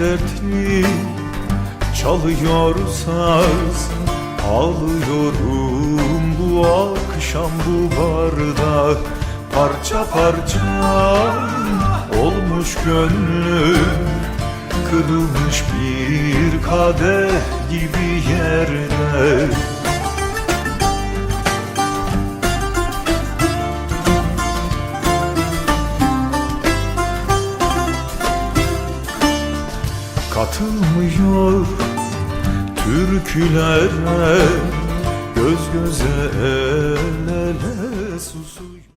dertli Çalıyor saz Ağlıyorum bu akşam bu barda. Parça parça olmuş gönlüm Kırılmış bir kadeh gibi yerde Katılmıyor türkülere Göz göze el ele